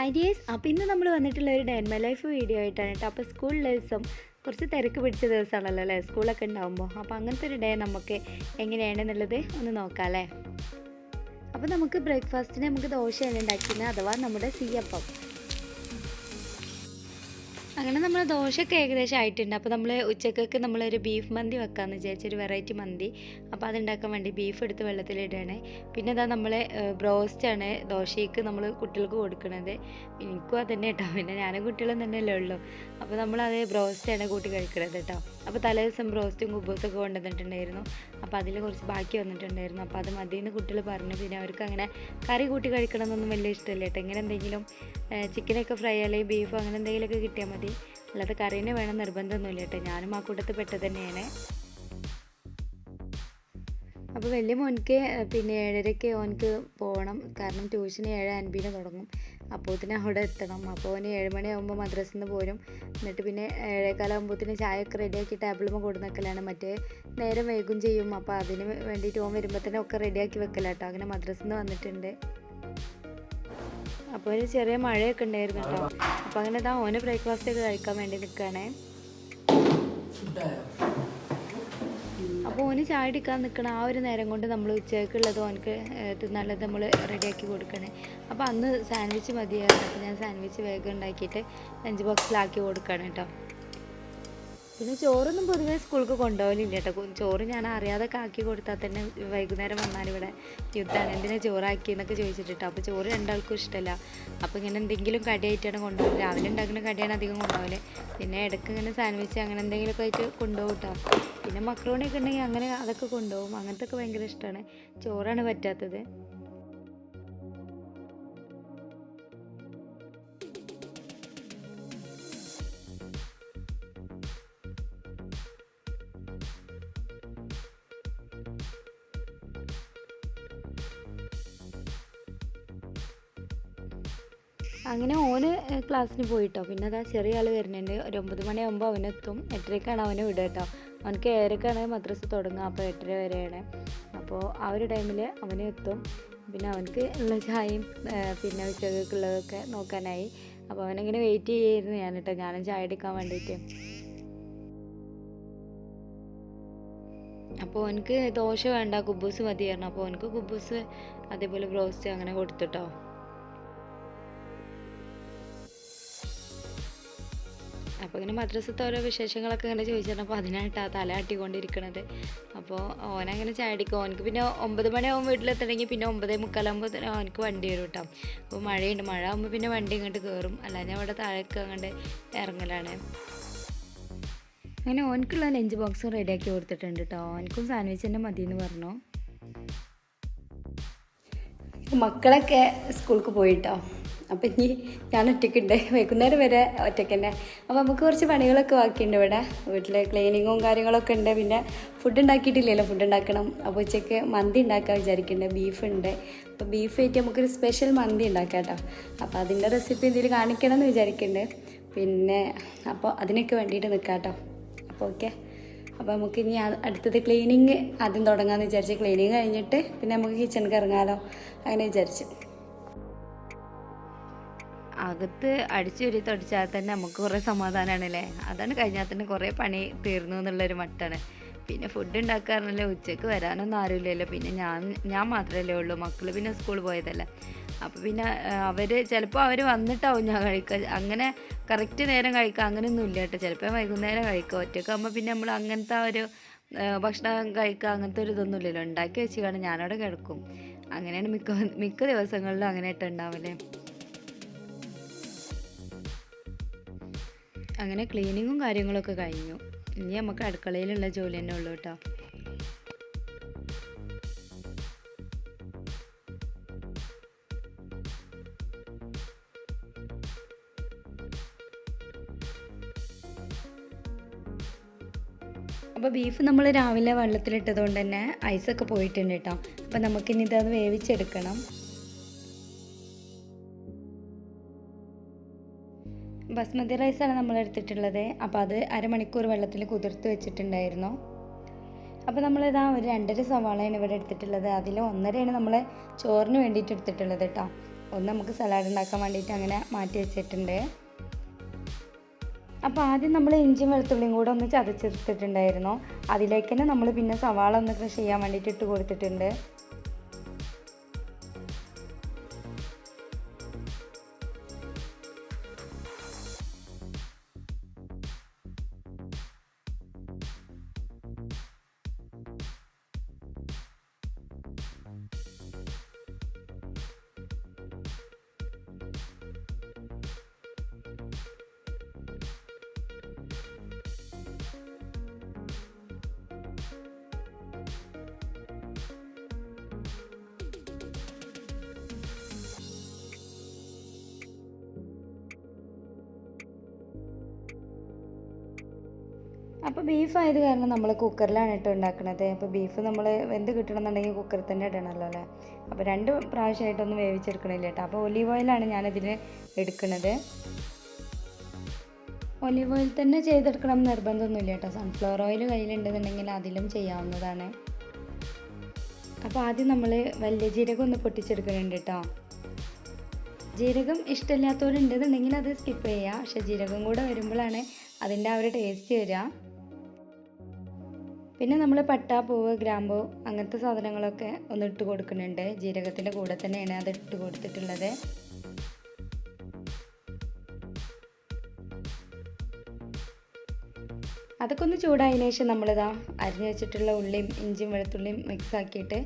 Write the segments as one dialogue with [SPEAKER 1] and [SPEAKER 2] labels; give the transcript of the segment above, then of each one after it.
[SPEAKER 1] Hi dears ഇന്ന് നമ്മൾ വന്നിട്ടുള്ള ഒരു ഡേ മൈ ലൈഫ് വീഡിയോ ആയിട്ടാണ് കേട്ടോ. അപ്പോൾ സ്കൂൾ ദിവസം കുറച്ച് തിരക്ക് പിടിച്ച ദിവസമാണല്ലോ അല്ലേ? സ്കൂളൊക്കെ ഉണ്ടാകുമ്പോൾ അപ്പോൾ അങ്ങനത്തെ ഒരു ഡേ നമുക്ക് എങ്ങനെയാണെന്നുള്ളത് ഒന്ന് നോക്കാം അല്ലേ? അപ്പോൾ നമുക്ക് ബ്രേക്ക്ഫാസ്റ്റിന് നമുക്ക് ദോശയാണ് ഉണ്ടാക്കുന്നത് അഥവാ നമ്മുടെ സീയപ്പം അങ്ങനെ നമ്മൾ ദോശയൊക്കെ ഏകദേശം ആയിട്ടുണ്ട്. അപ്പോൾ നമ്മൾ ഉച്ചക്കൊക്കെ നമ്മളൊരു ബീഫ് മന്തി വെക്കാമെന്ന് വിചാരിച്ചൊരു വെറൈറ്റി മന്തി. അപ്പോൾ അതുണ്ടാക്കാൻ വേണ്ടി ബീഫ് എടുത്ത് വെള്ളത്തിലിടുകയാണ് പിന്നെ ഇതാ നമ്മൾ ബ്രോസ്റ്റാണ് ദോശയ്ക്ക് നമ്മൾ കുട്ടികൾക്ക് കൊടുക്കുന്നത് എനിക്കും അതന്നെ കേട്ടോ പിന്നെ ഞാനും കുട്ടികളും തന്നെയല്ലേ ഉള്ളൂ. അപ്പോൾ നമ്മളത് ബ്രോസ്റ്റാണ് കൂട്ടി കഴിക്കുന്നത് കേട്ടോ അപ്പോൾ തലേ ദിവസം ബ്രോസ്റ്റും കുബൂസൊക്കെ കൊണ്ടുവന്നിട്ടുണ്ടായിരുന്നു. അപ്പോൾ അതിൽ കുറച്ച് ബാക്കി വന്നിട്ടുണ്ടായിരുന്നു. അപ്പോൾ അത് മതിയെന്ന് കുട്ടികൾ പറഞ്ഞു. പിന്നെ അവർക്ക് അങ്ങനെ കറി കൂട്ടി കഴിക്കണമെന്നൊന്നും വലിയ ഇഷ്ടമല്ല കേട്ടോ. ഇങ്ങനെ എന്തെങ്കിലും ചിക്കനൊക്കെ ഫ്രൈ അല്ലെങ്കിൽ ബീഫോ അങ്ങനെ എന്തെങ്കിലുമൊക്കെ കിട്ടിയാൽ മതി. അല്ലാതെ കറീനെ വേണം നിർബന്ധമൊന്നുമില്ല കേട്ടോ. ഞാനും ആ കൂട്ടത്തിൽ പെട്ടത് തന്നെയാണ്. അപ്പോൾ വലിയ മോനിക്ക് പിന്നെ ഏഴരയ്ക്ക് ഓനക്ക് പോകണം. കാരണം ട്യൂഷന് ഏഴ് അൻപതിന് തുടങ്ങും. അപ്പോത്തിന് അവിടെ എത്തണം. അപ്പോൾ ഇനി ഏഴ് മദ്രസിൽ നിന്ന് പോരും. എന്നിട്ട് പിന്നെ ഏഴേക്കാലാകുമ്പോഴത്തേന് ചായയൊക്കെ റെഡിയാക്കി ടേബിളുമ്പോൾ കൊടുന്ന് വെക്കലാണ് മറ്റേ നേരം വൈകും ചെയ്യും. അപ്പോൾ അതിന് വേണ്ടിയിട്ട് ഓൻ വരുമ്പോൾ തന്നെ ഒക്കെ റെഡിയാക്കി വെക്കലാട്ടോ അങ്ങനെ മദ്രസിൽ നിന്ന് വന്നിട്ടുണ്ട്. അപ്പോൾ ഒരു ചെറിയ മഴയൊക്കെ ഉണ്ടായിരുന്നു കേട്ടോ അപ്പോൾ അങ്ങനെ താ ഓന് ബ്രേക്ക്ഫാസ്റ്റ് ഒക്കെ കഴിക്കാൻ വേണ്ടി നിൽക്കുകയാണേ അപ്പോൾ ഓന് ചായ എടുക്കാൻ നിൽക്കണ ആ ഒരു നേരം കൊണ്ട് നമ്മൾ ഉച്ചയ്ക്കുള്ളത് ഓനക്ക് തിന്നാനുള്ളത് നമ്മൾ റെഡിയാക്കി കൊടുക്കണേ. അപ്പോൾ അന്ന് സാൻഡ്വിച്ച് മതിയായിരുന്നു. അപ്പോൾ ഞാൻ സാൻഡ്വിച്ച് വേഗം ഉണ്ടാക്കിയിട്ട് ലഞ്ച് ബോക്സിലാക്കി കൊടുക്കണം കേട്ടോ പിന്നെ ചോറൊന്നും പൊതുവേ സ്കൂൾക്ക് കൊണ്ടുപോകലില്ല കേട്ടോ ചോറ് ഞാൻ അറിയാതെ ആക്കി കൊടുത്താൽ തന്നെ വൈകുന്നേരം വന്നാൽ ഇവിടെ യുദ്ധമാണ് എന്തിനാ ചോറാക്കി എന്നൊക്കെ ചോദിച്ചിട്ട് അപ്പോൾ ചോറ് രണ്ടാൾക്കും ഇഷ്ടമല്ല അപ്പോൾ ഇങ്ങനെ എന്തെങ്കിലും കടിയായിട്ടാണ് കൊണ്ടുപോകുന്നത് രാവിലെ ഉണ്ടാക്കുന്ന കടിയാണ് അധികം കൊണ്ടുപോകൽ. പിന്നെ ഇടയ്ക്ക് ഇങ്ങനെ സാൻഡ്വിച്ച് അങ്ങനെ എന്തെങ്കിലുമൊക്കെ ആയിട്ട് കൊണ്ടുപോകും കേട്ടോ പിന്നെ മക്രോണിയൊക്കെ ഉണ്ടെങ്കിൽ അങ്ങനെ അതൊക്കെ കൊണ്ടുപോകും. അങ്ങനത്തെ ഒക്കെ ഭയങ്കര ഇഷ്ടമാണ്. ചോറാണ് പറ്റാത്തത്. അങ്ങനെ ഓന് ക്ലാസ്സിന് പോയിട്ടോ. പിന്നെ അതാ ചെറിയ ആൾ വരുന്നുണ്ട്. ഒരു ഒമ്പത് മണിയാകുമ്പോൾ അവനെത്തും. എട്ടരയ്ക്കാണ് അവനെ വിടുക കേട്ടോ. അവനക്ക് ഏഴരക്കാണ് മദ്രസ തുടങ്ങുക അപ്പോൾ എട്ടര വരെയാണ്. അപ്പോൾ ആ ഒരു ടൈമിൽ അവനെ എത്തും. പിന്നെ അവനക്ക് ഉള്ള ചായയും പിന്നെ ഉച്ചക്കുള്ളതൊക്കെ നോക്കാനായി. അപ്പോൾ അവനിങ്ങനെ വെയിറ്റ് ചെയ്യായിരുന്നു ഞാൻ കേട്ടോ ഞാനും ചായ എടുക്കാൻ വേണ്ടിയിട്ട്. അപ്പോൾ എനിക്ക് ദോശ വേണ്ട കുബൂസ് മതിയായിരുന്നു. അപ്പോൾ എനിക്ക് കുബൂസ് അതേപോലെ ബ്രോസ്റ്റ് അങ്ങനെ കൊടുത്തിട്ടോ അപ്പോൾ ഇങ്ങനെ മദ്രസത്തെ ഓരോ വിശേഷങ്ങളൊക്കെ ഇങ്ങനെ ചോദിച്ചിരുന്നപ്പോൾ അതിനായിട്ടാണ് തല ആട്ടിക്കൊണ്ടിരിക്കണത് അപ്പോൾ ഓനങ്ങനെ ചാടിക്കും ഓനക്ക് പിന്നെ ഒമ്പത് മണിയാകുമ്പോൾ വീട്ടിലെത്തണമെങ്കിൽ പിന്നെ ഒമ്പതേ മുക്കാലാകുമ്പോൾ ഓനക്ക് വണ്ടി വരും കേട്ടോ അപ്പോൾ മഴയുണ്ട് മഴ ആകുമ്പോൾ പിന്നെ വണ്ടി ഇങ്ങോട്ട് കയറും അല്ലാതെ അവിടെ താഴേക്ക് അങ്ങോട്ട് ഇറങ്ങലാണ് അങ്ങനെ ഓനക്കുള്ള ലഞ്ച് ബോക്സും റെഡിയാക്കി കൊടുത്തിട്ടുണ്ട് കേട്ടോ ഓനക്കും സാൻഡ്വിച്ച് തന്നെ മതി എന്ന് പറഞ്ഞു. മക്കളൊക്കെ സ്കൂൾക്ക് പോയിട്ടോ? അപ്പം ഇനി ഞാൻ ഒറ്റയ്ക്കുണ്ട്. വൈകുന്നേരം വരെ ഒറ്റയ്ക്ക് തന്നെ അപ്പോൾ നമുക്ക് കുറച്ച് പണികളൊക്കെ ബാക്കിയുണ്ട് ഇവിടെ. വീട്ടിൽ ക്ലീനിങ്ങും കാര്യങ്ങളൊക്കെ ഉണ്ട്. പിന്നെ ഫുഡ് ഉണ്ടാക്കിയിട്ടില്ലല്ലോ. ഫുഡ് ഉണ്ടാക്കണം. അപ്പോൾ ഉച്ചയ്ക്ക് മന്തി ഉണ്ടാക്കാൻ വിചാരിക്കുന്നുണ്ട് ബീഫ് ഉണ്ട്. അപ്പോൾ ബീഫ് ആയിട്ട് നമുക്കൊരു സ്പെഷ്യൽ മന്തി ഉണ്ടാക്കാം കേട്ടോ അപ്പോൾ അതിന്റെ റെസിപ്പി എന്തെങ്കിലും കാണിക്കണം എന്ന് വിചാരിക്കുന്നുണ്ട് പിന്നെ അപ്പോൾ അതിനൊക്കെ വേണ്ടിയിട്ട് നിൽക്കാം കേട്ടോ അപ്പോൾ ഓക്കെ അപ്പോൾ നമുക്ക് ഇനി അടുത്തത് ക്ലീനിങ് ആദ്യം തുടങ്ങാമെന്ന് വിചാരിച്ച്. ക്ലീനിങ് കഴിഞ്ഞിട്ട് പിന്നെ നമുക്ക് കിച്ചണിക്ക് ഇറങ്ങാമല്ലോ അങ്ങനെ വിചാരിച്ചു. അകത്ത് അടിച്ചൊരി തുടച്ചാൽ തന്നെ നമുക്ക് കുറേ സമാധാനമാണല്ലേ അതാണ് കഴിഞ്ഞാൽ തന്നെ കുറേ പണി തീർന്നു എന്നുള്ളൊരു മട്ടാണ്. പിന്നെ ഫുഡ് ഉണ്ടാക്കാറില്ല ഉച്ചയ്ക്ക് വരാനൊന്നും ആരുമില്ലല്ലോ. പിന്നെ ഞാൻ ഞാൻ മാത്രമല്ലേ ഉള്ളൂ. മക്കൾ പിന്നെ സ്കൂളിൽ പോയതല്ല. അപ്പോൾ പിന്നെ അവർ ചിലപ്പോൾ അവർ വന്നിട്ടാവും ഞാൻ കഴിക്കുക അങ്ങനെ കറക്റ്റ് നേരം കഴിക്കുക അങ്ങനെയൊന്നും ഇല്ല കേട്ടോ. ചിലപ്പോൾ വൈകുന്നേരം കഴിക്കുക ഒറ്റയ്ക്കാകുമ്പോൾ പിന്നെ നമ്മൾ അങ്ങനത്തെ ഒരു ഭക്ഷണം കഴിക്കുക അങ്ങനത്തെ ഒരു ഇതൊന്നും ഇല്ലല്ലോ. ഉണ്ടാക്കി വെച്ച് കാണാൻ ഞാനവിടെ കിടക്കും. അങ്ങനെയാണ് മിക്ക മിക്ക ദിവസങ്ങളിലും അങ്ങനെയായിട്ട് ഉണ്ടാവില്ലേ അങ്ങനെ ക്ലീനിങ്ങും കാര്യങ്ങളൊക്കെ കഴിഞ്ഞു. ഇനി നമുക്ക് അടുക്കളയിലുള്ള ജോലി തന്നെ ഉള്ളൂ കേട്ടോ. അപ്പോൾ ബീഫ് നമ്മൾ രാവിലെ വെള്ളത്തിലിട്ടത് കൊണ്ട് തന്നെ ഐസൊക്കെ പോയിട്ടുണ്ട് കേട്ടോ. അപ്പോൾ നമുക്കിനി ഇതത് വേവിച്ചെടുക്കണം. ബസ്മതി റൈസാണ് നമ്മൾ എടുത്തിട്ടുള്ളത്. അപ്പോൾ അത് അരമണിക്കൂർ വെള്ളത്തിൽ കുതിർത്ത് വെച്ചിട്ടുണ്ടായിരുന്നു. അപ്പോൾ നമ്മളിതാ ഒരു രണ്ടര സവാളയാണ് ഇവിടെ എടുത്തിട്ടുള്ളത്. അതിൽ ഒന്നരയാണ് നമ്മൾ ചോറിന് വേണ്ടിയിട്ട് എടുത്തിട്ടുള്ളത് കേട്ടോ. ഒന്ന് നമുക്ക് സലാഡ് ഉണ്ടാക്കാൻ വേണ്ടിയിട്ട് അങ്ങനെ മാറ്റി വെച്ചിട്ടുണ്ട്. അപ്പോൾ ആദ്യം നമ്മൾ ഇഞ്ചിയും വെളുത്തുള്ളിയും കൂടെ ഒന്ന് ചതച്ചെടുത്തിട്ടുണ്ടായിരുന്നു. അതിലേക്ക് തന്നെ നമ്മൾ പിന്നെ സവാള ഒന്ന് കൃഷി ചെയ്യാൻ വേണ്ടിയിട്ട് ഇട്ട് കൊടുത്തിട്ടുണ്ട്. അപ്പോൾ ബീഫ് ആയത് കാരണം നമ്മൾ കുക്കറിലാണ് ഇട്ട് ഉണ്ടാക്കുന്നത് അപ്പോൾ ബീഫ് നമ്മൾ വെന്ത് കിട്ടണമെന്നുണ്ടെങ്കിൽ കുക്കറിൽ തന്നെ ഇടണമല്ലോ അല്ലേ? അപ്പോൾ രണ്ട് പ്രാവശ്യമായിട്ടൊന്നും വേവിച്ചെടുക്കണില്ല കേട്ടോ അപ്പോൾ ഒലീവ് ഓയിലാണ് ഞാനതിന് എടുക്കുന്നത് ഒലീവ് ഓയിൽ തന്നെ ചെയ്തെടുക്കണം നിർബന്ധമൊന്നുമില്ല കേട്ടോ സൺഫ്ലവർ ഓയിൽ കയ്യിലുണ്ടെന്നുണ്ടെങ്കിൽ അതിലും ചെയ്യാവുന്നതാണ്. അപ്പോൾ ആദ്യം നമ്മൾ വലിയ ജീരകം ഒന്ന് പൊട്ടിച്ചെടുക്കുന്നുണ്ട് കേട്ടോ ജീരകം ഇഷ്ടമില്ലാത്തവരുണ്ടെന്നുണ്ടെങ്കിൽ അത് സ്കിപ്പ് ചെയ്യുക പക്ഷേ ജീരകം കൂടെ വരുമ്പോഴാണ് അതിന്റെ ആ ഒരു ടേസ്റ്റ് വരിക പിന്നെ നമ്മൾ പട്ട പൂവ് ഗ്രാമ്പൂ അങ്ങനത്തെ സാധനങ്ങളൊക്കെ ഒന്ന് ഇട്ട് കൊടുക്കുന്നുണ്ട്. ജീരകത്തിന്റെ കൂടെ തന്നെയാണ് അത് ഇട്ട് കൊടുത്തിട്ടുള്ളത്. അതൊക്കെ ഒന്ന് ചൂടായതിനു ശേഷം നമ്മളിതാ അരിഞ്ഞു വെച്ചിട്ടുള്ള ഉള്ളിയും ഇഞ്ചിയും വെളുത്തുള്ളിയും മിക്സ് ആക്കിയിട്ട്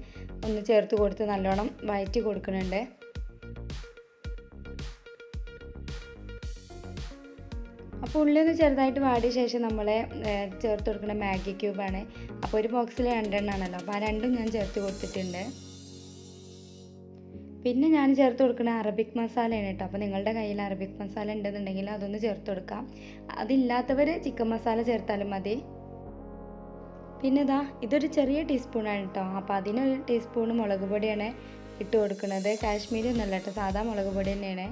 [SPEAKER 1] ഒന്ന് ചേർത്ത് കൊടുത്ത് നല്ലോണം വഴറ്റി കൊടുക്കുന്നുണ്ട്. അപ്പോൾ ഉള്ളി ഒന്ന് ചെറുതായിട്ട് വാടിയ ശേഷം നമ്മൾ ചേർത്ത് കൊടുക്കുന്ന മാഗി ക്യൂബാണ്. അപ്പോൾ ഒരു ബോക്സിൽ രണ്ടെണ്ണമാണല്ലോ അപ്പോൾ ആ രണ്ടും ഞാൻ ചേർത്ത് കൊടുത്തിട്ടുണ്ട്. പിന്നെ ഞാൻ ചേർത്ത് കൊടുക്കുന്ന അറബിക് മസാലയാണ് കേട്ടോ. അപ്പോൾ നിങ്ങളുടെ കയ്യിൽ അറബിക് മസാല ഉണ്ടെന്നുണ്ടെങ്കിൽ അതൊന്ന് ചേർത്ത് കൊടുക്കാം. അതില്ലാത്തവർ ചിക്കൻ മസാല ചേർത്താലും മതി. പിന്നെ ഇതാ ഇതൊരു ചെറിയ ടീസ്പൂണാണ് കേട്ടോ. അപ്പോൾ അതിനൊരു ടീസ്പൂൺ മുളക് പൊടിയാണ് ഇട്ട് കൊടുക്കുന്നത്. കാശ്മീരി ഒന്നല്ല കേട്ടോ സാധാ മുളക് പൊടി തന്നെയാണ്.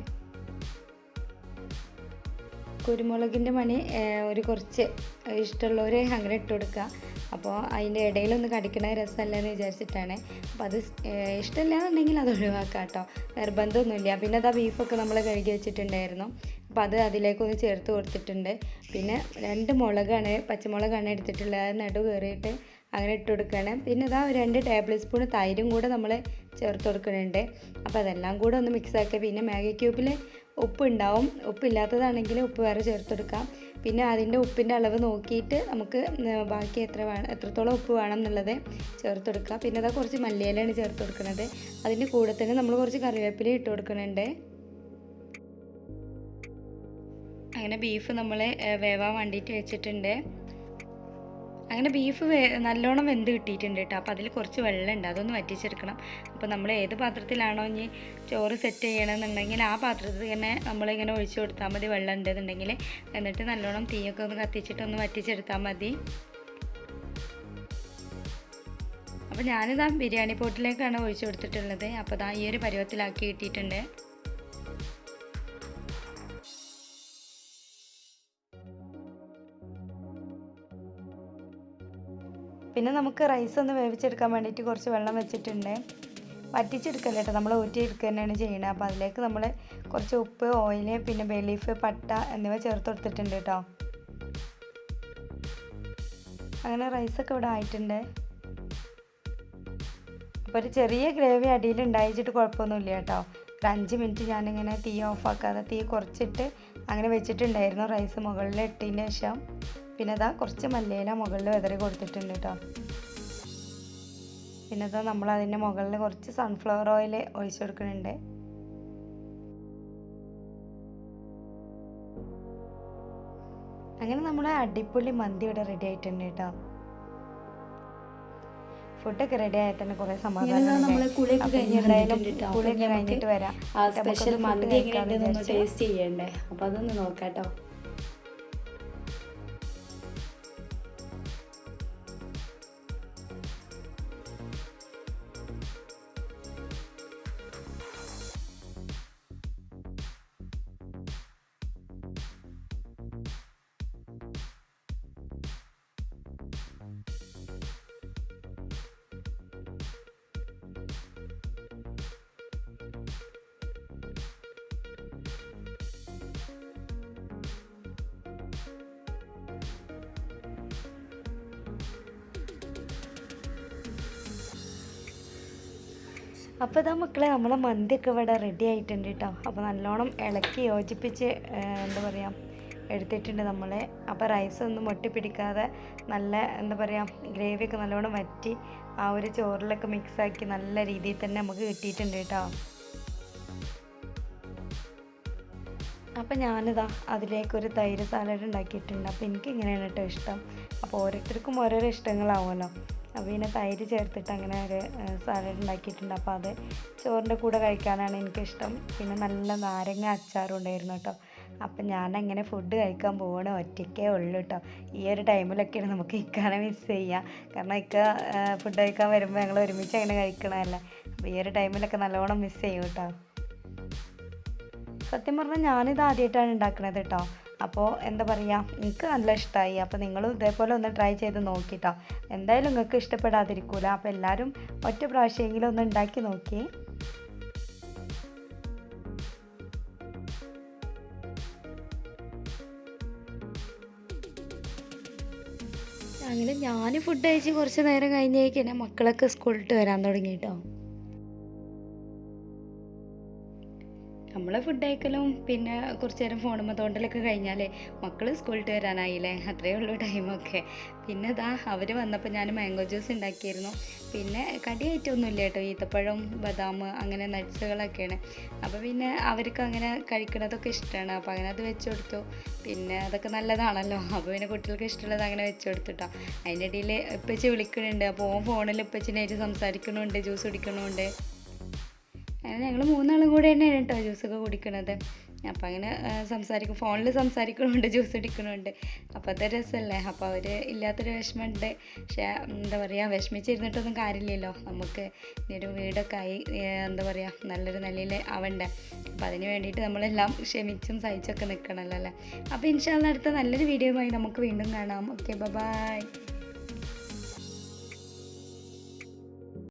[SPEAKER 1] കുരുമുളകിന്റെ മണി ഒരു കുറച്ച് ഇഷ്ടമുള്ളവർ അങ്ങനെ ഇട്ട് കൊടുക്കുക. അപ്പോൾ അതിന്റെ ഇടയിലൊന്ന് കടിക്കണ രസമല്ലെന്ന് വിചാരിച്ചിട്ടാണ്. അപ്പോൾ അത് ഇഷ്ടമില്ല എന്നുണ്ടെങ്കിൽ അത് ഒഴിവാക്കാം കേട്ടോ. നിർബന്ധമൊന്നുമില്ല. പിന്നെ അതാ ബീഫൊക്കെ നമ്മൾ കഴുകി വെച്ചിട്ടുണ്ടായിരുന്നു. അപ്പോൾ അത് അതിലേക്കൊന്ന് ചേർത്ത് കൊടുത്തിട്ടുണ്ട്. പിന്നെ രണ്ട് മുളകാണ് പച്ചമുളകാണ് എടുത്തിട്ടുള്ളത്. അത് നടു കയറിയിട്ട് അങ്ങനെ ഇട്ട് കൊടുക്കുകയാണ്. പിന്നെ ഇതാ രണ്ട് ടേബിൾ സ്പൂൺ തൈരും കൂടെ നമ്മൾ ചേർത്ത് കൊടുക്കുന്നുണ്ട്. അപ്പോൾ അതെല്ലാം കൂടെ ഒന്ന് മിക്സ് ആക്കുക പിന്നെ മാഗി ക്യൂബിൽ ഉപ്പ് ഉണ്ടാവും ഉപ്പില്ലാത്തതാണെങ്കിൽ ഉപ്പ് വേറെ ചേർത്തെടുക്കാം. പിന്നെ അതിന്റെ ഉപ്പിന്റെ അളവ് നോക്കിയിട്ട് നമുക്ക് ബാക്കി എത്ര വേണം എത്രത്തോളം ഉപ്പ് വേണം എന്നുള്ളത് ചേർത്തെടുക്കുക പിന്നെ അതാ കുറച്ച് മല്ലിയിലാണ് ചേർത്ത് കൊടുക്കുന്നത് അതിന്റെ കൂടെ തന്നെ നമ്മൾ കുറച്ച് കറിവേപ്പില ഇട്ട് കൊടുക്കുന്നുണ്ട് അങ്ങനെ ബീഫ് നമ്മൾ വേവാൻ വേണ്ടിയിട്ട് വെച്ചിട്ടുണ്ട്. അങ്ങനെ ബീഫ് നല്ലോണം വെന്ത് കിട്ടിയിട്ടുണ്ട് കേട്ടോ. അപ്പോൾ അതിൽ കുറച്ച് വെള്ളമുണ്ട്. അതൊന്ന് വറ്റിച്ചെടുക്കണം. അപ്പോൾ നമ്മൾ ഏത് പാത്രത്തിലാണോ ഇനി ചോറ് സെറ്റ് ചെയ്യണമെന്നുണ്ടെങ്കിൽ ആ പാത്രത്തിൽ തന്നെ നമ്മളിങ്ങനെ ഒഴിച്ചു കൊടുത്താൽ മതി. വെള്ളം ഉണ്ടെന്നുണ്ടെങ്കിൽ എന്നിട്ട് നല്ലോണം തീയൊക്കെ ഒന്ന് കത്തിച്ചിട്ടൊന്ന് വറ്റിച്ചെടുത്താൽ മതി. അപ്പോൾ ഞാനിതാ ബിരിയാണി പോട്ടിലേക്കാണ് ഒഴിച്ചു കൊടുത്തിട്ടുള്ളത്. അപ്പോൾ ഇതാ ഈ ഒരു പരുവത്തിലാക്കി കിട്ടിയിട്ടുണ്ട്. പിന്നെ നമുക്ക് റൈസ് ഒന്ന് വേവിച്ചെടുക്കാൻ വേണ്ടിയിട്ട് കുറച്ച് വെള്ളം വെച്ചിട്ടുണ്ട്. വറ്റിച്ചെടുക്കല്ല കേട്ടോ നമ്മൾ ഊറ്റിയെടുക്കുക തന്നെയാണ് ചെയ്യുന്നത്. അപ്പോൾ അതിലേക്ക് നമ്മൾ കുറച്ച് ഉപ്പ് ഓയിൽ പിന്നെ ബേ ലീഫ് പട്ട എന്നിവ ചേർത്ത് കൊടുത്തിട്ടുണ്ട് കേട്ടോ. അങ്ങനെ റൈസൊക്കെ ഇവിടെ ആയിട്ടുണ്ട്. അപ്പോൾ ഒരു ചെറിയ ഗ്രേവി അടിയിൽ ഉണ്ടായിച്ചിട്ട് കുഴപ്പമൊന്നുമില്ല കേട്ടോ. ഒരു അഞ്ച് മിനിറ്റ് ഞാനിങ്ങനെ തീ ഓഫാക്കാതെ തീ കുറച്ചിട്ട് അങ്ങനെ വെച്ചിട്ടുണ്ടായിരുന്നു റൈസ് മുകളിൽ ഇട്ടതിന് ശേഷം. പിന്നെ ഇതാ കുറച്ച് മല്ലിയില മുകളിൽ വെതറി കൊടുത്തിട്ടുണ്ട് കേട്ടോ പിന്നെ ഇതാ നമ്മൾ അതിന്റെ മുകളിൽ കുറച്ച് സൺഫ്ലവർ ഓയിൽ ഒഴിച്ചു കൊടുക്കുന്നുണ്ട്. അങ്ങനെ നമ്മുടെ അടിപൊളി മന്തി ഇവിടെ റെഡി ആയിട്ടുണ്ട് കേട്ടോ ഫുഡൊക്കെ റെഡി ആയിട്ടുണ്ട് തന്നെ കുറേ സമാധാനം
[SPEAKER 2] കുളിയൊക്കെ
[SPEAKER 1] അപ്പൊ
[SPEAKER 2] അപ്പൊ
[SPEAKER 1] കഴിഞ്ഞിട്ട് വരാം.
[SPEAKER 2] സ്പെഷ്യൽ മന്തി എങ്ങനെയുണ്ടെന്ന് ടേസ്റ്റ് ചെയ്യണ്ടേ? അപ്പോൾ അതൊന്ന് നോക്കാട്ടോ.
[SPEAKER 1] അപ്പോൾ ഇതാ മക്കളെ നമ്മളെ മന്തിയൊക്കെ ഇവിടെ റെഡി ആയിട്ടുണ്ട് കേട്ടോ അപ്പോൾ നല്ലോണം ഇളക്കി യോജിപ്പിച്ച് എന്താ പറയുക എടുത്തിട്ടുണ്ട് നമ്മളെ. അപ്പോൾ റൈസ് ഒന്നും ഒട്ടിപ്പിടിക്കാതെ നല്ല എന്താ പറയുക ഗ്രേവിയൊക്കെ നല്ലോണം വറ്റി ആ ഒരു ചോറിലൊക്കെ മിക്സാക്കി നല്ല രീതിയിൽ തന്നെ നമുക്ക് കിട്ടിയിട്ടുണ്ട് കേട്ടോ അപ്പോൾ ഞാനിതാ അതിലേക്ക് ഒരു തൈര് സാലഡ് ഉണ്ടാക്കിയിട്ടുണ്ട്. അപ്പോൾ എനിക്ക് ഇങ്ങനെയാണ് കേട്ടോ ഇഷ്ടം. അപ്പോൾ ഓരോരുത്തർക്കും ഓരോരോ ഇഷ്ടങ്ങളാവുമല്ലോ. അപ്പോൾ പിന്നെ തൈര് ചേർത്തിട്ട് അങ്ങനെ ഒരു സാലഡ് ഉണ്ടാക്കിയിട്ടുണ്ട്. അപ്പോൾ അത് ചോറിന്റെ കൂടെ കഴിക്കാനാണ് എനിക്കിഷ്ടം. പിന്നെ നല്ല നാരങ്ങ അച്ചാറും ഉണ്ടായിരുന്നു കേട്ടോ. അപ്പം ഞാൻ അങ്ങനെ ഫുഡ് കഴിക്കാൻ പോകണ ഒറ്റയ്ക്കേ ഉള്ളൂ കേട്ടോ. ഈ ഒരു ടൈമിലൊക്കെയാണ് നമുക്ക് ഇക്കാനെ മിസ് ചെയ്യുക കാരണം ഇക്ക ഫുഡ് കഴിക്കാൻ വരുമ്പോൾ ഞങ്ങൾ ഒരുമിച്ച് അങ്ങനെ കഴിക്കണമല്ല അപ്പോൾ ഈ ഒരു ടൈമിലൊക്കെ നല്ലോണം മിസ് ചെയ്യും കേട്ടോ. സത്യം പറഞ്ഞാൽ ഞാനിത് ആദ്യമായിട്ടാണ് ഉണ്ടാക്കുന്നത് കേട്ടോ. അപ്പോൾ എന്താ പറയുക എനിക്ക് നല്ല ഇഷ്ടമായി അപ്പോൾ നിങ്ങളും ഇതേപോലെ ഒന്ന് ട്രൈ ചെയ്ത് നോക്കിട്ടോ. എന്തായാലും നിങ്ങൾക്ക് ഇഷ്ടപ്പെടാതിരിക്കൂല. അപ്പോൾ എല്ലാവരും ഒറ്റ പ്രാവശ്യമെങ്കിലും ഒന്ന് ഉണ്ടാക്കി നോക്കി. അങ്ങനെ ഞാൻ ഫുഡ് കഴിച്ച് കുറച്ച് നേരം കഴിഞ്ഞേക്ക് മക്കളൊക്കെ സ്കൂളിട്ട് വരാൻ തുടങ്ങി കേട്ടോ നമ്മളെ ഫുഡ് ആയിക്കലും പിന്നെ കുറച്ച് നേരം ഫോണുമ്മ തോണ്ടലൊക്കെ കഴിഞ്ഞാലേ മക്കൾ സ്കൂളിൽ വരാനായില്ലേ? അത്രയേ ഉള്ളൂ ടൈമൊക്കെ പിന്നെ ഇതാ അവർ വന്നപ്പോൾ ഞാൻ മാംഗോ ജ്യൂസ് ഉണ്ടാക്കിയിരുന്നു പിന്നെ കടിയായിട്ടൊന്നുമില്ല കേട്ടോ. ഈത്തപ്പഴം ബദാം അങ്ങനെ നട്ട്സുകളൊക്കെയാണ് അപ്പോൾ പിന്നെ അവർക്ക് അങ്ങനെ കഴിക്കണതൊക്കെ ഇഷ്ടമാണ് അപ്പോൾ അങ്ങനെ അത് വെച്ച് കൊടുത്തു. പിന്നെ അതൊക്കെ നല്ലതാണല്ലോ. അപ്പോൾ പിന്നെ കുട്ടികൾക്ക് ഇഷ്ടമുള്ളത് അങ്ങനെ വെച്ച് കൊടുത്തിട്ടോ. അതിന്റെ ഇടയിൽ ഇപ്പച്ചി വിളിക്കുന്നുണ്ട്. അപ്പോൾ ഓൻ ഫോണിൽ ഇപ്പച്ചിനായിട്ട് സംസാരിക്കണമുണ്ട് ജ്യൂസ് കുടിക്കണുണ്ട് അങ്ങനെ ഞങ്ങൾ മൂന്നാളും കൂടെ തന്നെയാണ് കേട്ടോ ജ്യൂസൊക്കെ കുടിക്കണത്. അപ്പം അങ്ങനെ സംസാരിക്കും. ഫോണിൽ സംസാരിക്കണമുണ്ട് ജ്യൂസ് എടുക്കണമുണ്ട് അപ്പോൾ അത് രസമല്ലേ അപ്പോൾ അവർ ഇല്ലാത്തൊരു വിഷമമുണ്ട്. പക്ഷേ എന്താ പറയുക വിഷമിച്ചിരുന്നിട്ടൊന്നും കാര്യമില്ലല്ലോ. നമുക്ക് ഇനിയൊരു വീടൊക്കെ ആയി എന്താ പറയുക നല്ലൊരു നിലയിൽ ആവണ്ടേ? അപ്പോൾ അതിന് വേണ്ടിയിട്ട് നമ്മളെല്ലാം ക്ഷമിച്ചും സഹിച്ചൊക്കെ നിൽക്കണമല്ലോ അല്ലേ? അപ്പോൾ ഇൻഷാല്ല അടുത്ത നല്ലൊരു വീഡിയോയുമായി നമുക്ക് വീണ്ടും കാണാം. Okay bye.